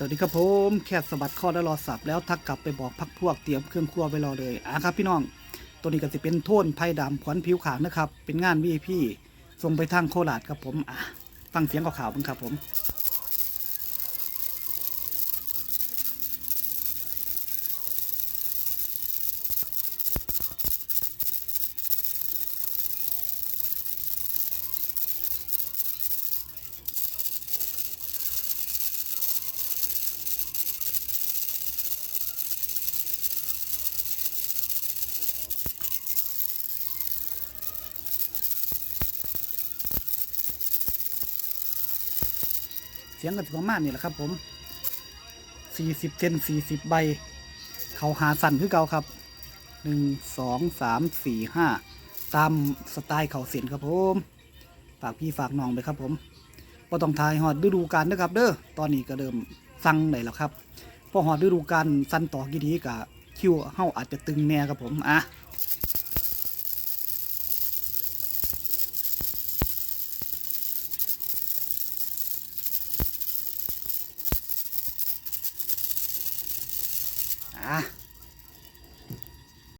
สวัสดีครับผมแคทสบัดข้อได้รอสับแล้วทักกลับไปบอกพักพวกเตรียมเครื่องครัวไว้รอเลยอะครับพี่น้อง ตัวนี้ก็จะเป็นโทนไผ่ดำขวัญผิวขาวนะครับ เป็นงานวีพี่ส่งไปทางโคราชครับผมอะฟังเสียงข่าวๆบ้างครับผม เสียงก็จะประมาณนี้แหละครับ ผม40เซน40ใบ เขาหาสั่นคือเก่าครับ1 2 3 4 5ตามสไตล์เขาเสียนครับผมฝากพี่ฝากน้องไปครับ ผมพอต้องทายหอดฤดูกาลนะครับ เด้อตอนนี้ก็เริ่มสั่งได้แล้วครับพอหอดฤดูกาลสั้นต่อกี่ดีกะคิวเฮาอาจจะตึงแน่ครับผมอะ อะ